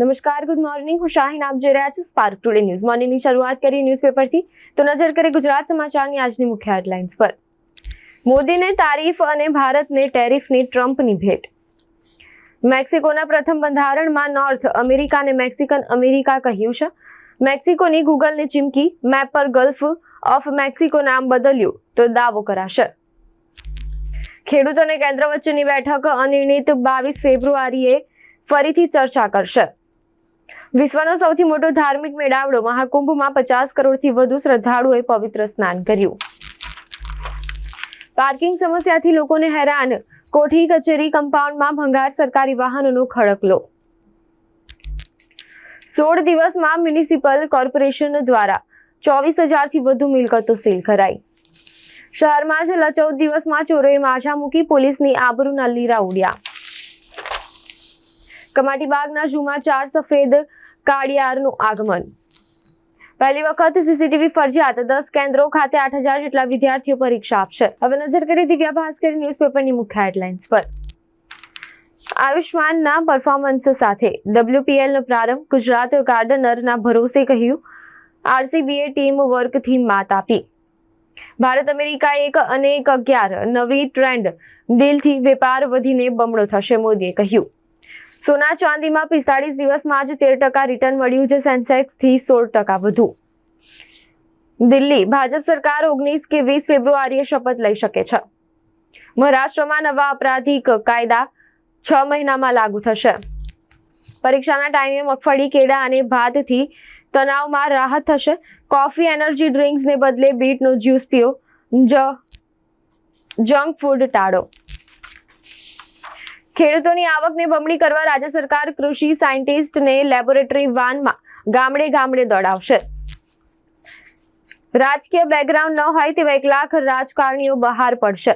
નમસ્કાર good morning હું શાહીન આપ જોઈ રહ્યા છો સ્પાર્ક ટુડે ન્યૂઝ મોર્નિંગની શરૂઆત કરી ન્યૂઝપેપરથી તો નજર કરીએ ગુજરાત સમાચારની આજની મુખ્ય હેડલાઇન્સ પર. મોદીને તારીફ અને ભારતને ટેરિફની ટ્રમ્પની ભેટ. મેક્સિકોના પ્રથમ બંધારણમાં નોર્થ અમેરિકાને મેક્સિકન અમેરિકા કહ્યું છે. મેક્સિકોની ગૂગલને ચીમકી મેપ પર ગલ્ફ ઓફ મેક્સિકો નામ બદલ્યું, તો દાવો કરાશે. ખેડૂતોને કેન્દ્ર વચ્ચેની બેઠક અનિર્ણિત બાવીસ ફેબ્રુઆરીએ ફરીથી ચર્ચા કરશે. વિશ્વનો સૌથી મોટો ધાર્મિક મેળાવડો મહાકુંભમાં પચાસ કરોડથી વધુ શ્રદ્ધાળુઓએ પવિત્ર સ્નાન કર્યું. પાર્કિંગ સમસ્યાથી લોકોને હેરાન. કોઠી કચેરી કમ્પાઉન્ડમાં ભંગાર સરકારી વાહનોનો ખડકલો. સોળ દિવસમાં મ્યુનિસિપલ કોર્પોરેશન દ્વારા ચોવીસ હજારથી વધુ મિલકતો સીલ કરાઈ. શહેરમાં છેલ્લા ચૌદ દિવસમાં ચોરોએ માછા મૂકી પોલીસની આબરૂના લીરા ઉડ્યા. કમાટીબાગના ઝૂમાં ચાર સફેદ કાળિયારનું આગમન. પહેલી વખત સીસીટીવી ફરજિયાત દસ કેન્દ્રો ખાતે આઠ હજાર જેટલા વિદ્યાર્થીઓ પરીક્ષા આપશે. હવે નજર કરી દિવ્યા ભાસ્કર ન્યૂઝપેપરની મુખ્ય હેડલાઇન્સ પર. આયુષ્માનના પરફોર્મન્સ સાથે ડબ્લ્યુપીએલનો પ્રારંભ ગુજરાત ગાર્ડનરના ભરોસે કહ્યું. આરસીબીએ ટીમ વર્કથી માત આપી. ભારત અમેરિકા એક અને એક અગિયાર નવી ટ્રેન્ડ ડીલથી વેપાર વધીને બમણો થશે મોદીએ કહ્યું. સોના ચાંદીમાં પિસ્તાળીસ દિવસમાં જ તેર ટકા રિટર્ન મળ્યું છે, સેન્સેક્સથી સોળ ટકા વધુ. દિલ્હી, ભાજપ સરકાર ઓગણીસ કે વીસ ફેબ્રુઆરીએ શપથ લઈ શકે છે. મહારાષ્ટ્રમાં નવા અપરાધિક કાયદા છ મહિનામાં લાગુ થશે. પરીક્ષાના ટાઈમે મગફળી, કેળા અને ભાતથી તણાવમાં રાહત થશે. કોફી, એનર્જી ડ્રિંક્સને બદલે બીટનો જ્યુસ પીઓ. જ, જંક ફૂડ ટાળો. ખેડૂતોની આવકને બમણી કરવા રાજ્ય સરકાર કૃષિ સાયન્ટિસ્ટને લેબોરેટરી વાનમાં ગામડે ગામડે દોડાવશે. રાજકીય બેકગ્રાઉન્ડ ન હોય તેવા એક લાખ રાજકારણીઓ બહાર પડશે.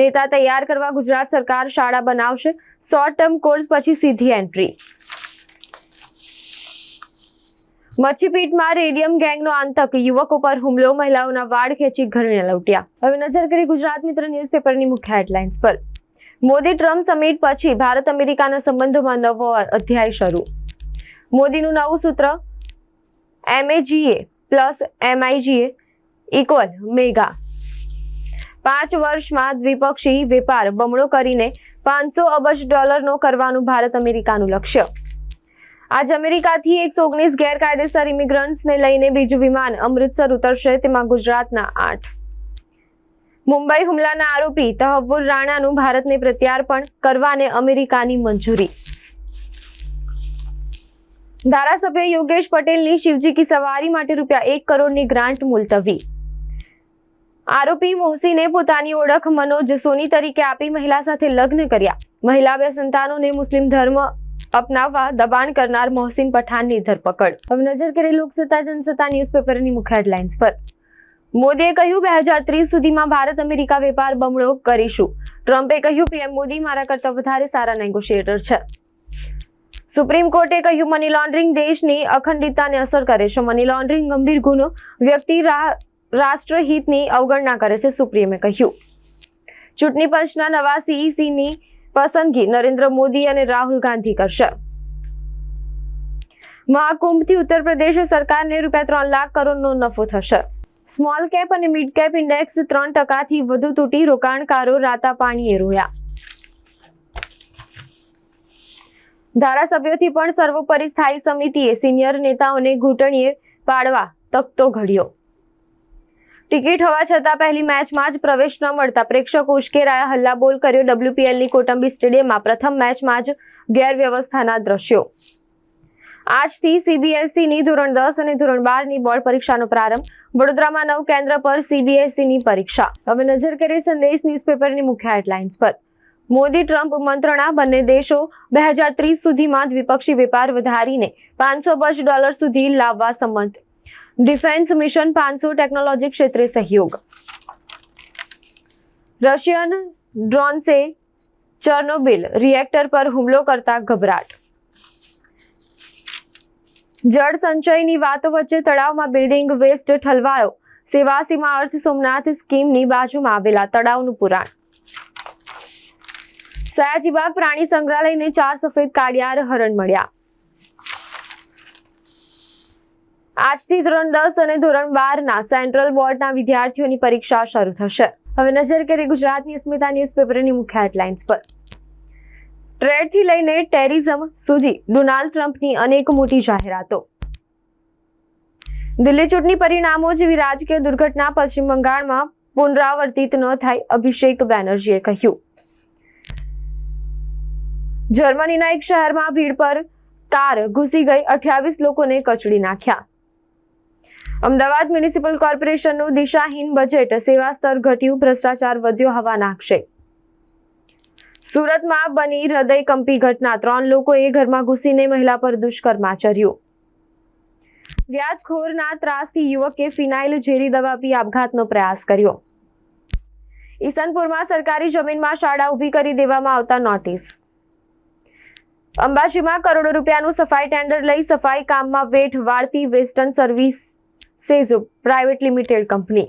નેતા તૈયાર કરવા ગુજરાત સરકાર શાળા બનાવશે. શોર્ટ ટર્મ કોર્સ પછી સીધી એન્ટ્રી. મચ્છીપીટમાં રેડિયમ ગેંગનો આતંક. યુવકો પર હુમલો, મહિલાઓના વાળ ખેંચી ઘરને લૂંટ્યા. હવે નજર કરી ગુજરાત મિત્ર ન્યૂઝપેપરની મુખ્ય હેડલાઇન્સ પર. મોદી ટ્રમ્પ સમિટ પછી ભારત અમેરિકાના સંબંધોમાં નવો અધ્યાય શરૂ. મોદીનું નવું સૂત્ર MAGA plus MIGA equal mega પાંચ વર્ષમાં દ્વિપક્ષી વેપાર બમણો કરીને પાંચસો અબજ ડોલરનો કરવાનું ભારત અમેરિકાનું લક્ષ્ય. આજ અમેરિકાથી એકસો ઓગણીસ ગેરકાયદેસર ઇમિગ્રન્ટ્સને લઈને બીજું વિમાન અમૃતસર ઉતરશે, તેમાં ગુજરાતના આઠ મુંબઈ હુમલાના આરોપી તહવ્વુર રાણાનું ભારતને પ્રત્યાર્પણ કરવાને અમેરિકાની મંજૂરી. ધારાસભ્ય યોગેશ પટેલની શિવજી કી સવારી માટે રૂપિયા એક કરોડની ગ્રાન્ટ મુલતવી. આરોપી મોહસીને પોતાની ઓળખ મનોજ સોની તરીકે આપી મહિલા સાથે લગ્ન કર્યા. મહિલા બે સંતાનોને મુસ્લિમ ધર્મ અપનાવવા દબાણ કરનાર મોહસીન પઠાણની ધરપકડ. હવે નજર કરી લોકસત્તા, જનસત્તા ન્યૂઝપેપરની મુખ્ય હેડલાઇન્સ પર. મોદીએ કહ્યું, બે હજાર ત્રીસ સુધીમાં ભારત અમેરિકા વેપાર બમણો કરીશું. ટ્રમ્પે કહ્યું, પીએમ મોદી મારા કરતા વધારે સારા નેગોશિએટર છે. સુપ્રીમ કોર્ટે કહ્યું મની લોન્ડરિંગ દેશની અખંડિતતાને અસર કરે છે. મની લોન્ડરિંગ ગંભીર ગુનો વ્યક્તિ રાષ્ટ્રહિતની અવગણના કરે છે, સુપ્રીમે કહ્યું. ચૂંટણી પંચના નવા સીઈસીની પસંદગી નરેન્દ્ર મોદી અને રાહુલ ગાંધી કરશે. મહાકુંભથી ઉત્તર પ્રદેશ સરકારને રૂપિયા ત્રણ લાખ કરોડનો નફો થશે. સ્મોલ કેપ અને મિડ કેપ ઇન્ડેક્સ ત્રણ ટકાથી વધુ તૂટી રોકાણકારો રાતા પાણીએ રોયા. ધારાસભ્યોથી પણ સર્વોપરી સ્થાયી સમિતિએ સિનિયર નેતાઓને ઘૂંટણીએ પાડવા તકતો ઘડ્યો. ટિકિટ હોવા છતાં પહેલી મેચમાં જ પ્રવેશ ન મળતા પ્રેક્ષકો ઉશ્કેરાયા. હલ્લાબોલ કર્યો ડબ્લ્યુપીએલની કોટંબી સ્ટેડિયમમાં પ્રથમ મેચમાં જ ગેરવ્યવસ્થાના દ્રશ્યો. આજથી સીબીએસઈની ધોરણ દસ અને ધોરણ બારની બોર્ડ પરીક્ષાનો પ્રારંભ. વડોદરામાં નવ કેન્દ્ર પર સીબીએસઈની પરીક્ષા. હવે નજર કરીએ સંદેશ ન્યૂઝપેપરની મુખ્ય હેડલાઇન્સ પર. મોદી, ટ્રમ્પ, મંત્રણા બંને દેશો બે હજાર ત્રીસ સુધીમાં દ્વિપક્ષી વેપાર વધારીને પાંચસો અબજ ડોલર સુધી લાવવા સંમત. ડિફેન્સ મિશન પાંચસો ટેકનોલોજી ક્ષેત્રે સહયોગ. રશિયન ડ્રોન્સે ચર્નોબિલ રિએક્ટર પર હુમલો કરતા ગભરાટ. જળ સંચયની વાતો વચ્ચે તળાવમાં બિલ્ડિંગ વેસ્ટ ઠલવાયો. સેવાસીમાં અર્થ સોમનાથ સ્કીમની બાજુમાં આવેલા તળાવનું પુરાણ. સયાજીબાગ પ્રાણી સંગ્રહાલયને ચાર સફેદ કાળિયાર હરણ મળ્યા. આજથી ધોરણ દસ અને ધોરણ બારના સેન્ટ્રલ બોર્ડના વિદ્યાર્થીઓની પરીક્ષા શરૂ થશે. હવે નજર કરીએ ગુજરાતની અસ્મિતા ન્યૂઝપેપરની મુખ્ય હેડલાઇન્સ પર. ટ્રેડથી લઈને ટેરિઝમ સુધી ડોનાલ્ડ ટ્રમ્પની અનેક મોટી જાહેરાતો. દિલ્હી ચૂંટણી પરિણામો જેવી રાજકીય દુર્ઘટના પશ્ચિમ બંગાળમાં પુનરાવર્તિત ન થાય, અભિષેક બેનર્જીએ કહ્યું. જર્મનીના એક શહેરમાં ભીડ પર કાર ઘૂસી ગઈ, અઠ્યાવીસ લોકોને કચડી નાખ્યા. અમદાવાદ મ્યુનિસિપલ કોર્પોરેશનનું દિશાહીન બજેટ સેવા સ્તર ઘટ્યું, ભ્રષ્ટાચાર વધ્યો હવાના આક્ષેપ. સુરતમાં બની હૃદય કંપી ઘટના. ત્રણ લોકોએ ઘરમાં ઘૂસીને મહિલા પર દુષ્કર્મ આચર્યું. વ્યાજખોરના ત્રાસથી યુવકે ફિનાઇલ ઝેરી દવા પી આપઘાતનો પ્રયાસ કર્યો. ઈસનપુરમાં સરકારી જમીનમાં શાળા ઊભી કરી દેવામાં આવતા નોટિસ. અંબાજીમાં કરોડો રૂપિયાનું સફાઈ ટેન્ડર લઈ સફાઈ કામમાં વેઠ વાળતી વેસ્ટર્ન સર્વિસ સેઝ પ્રાઇવેટ લિમિટેડ કંપની.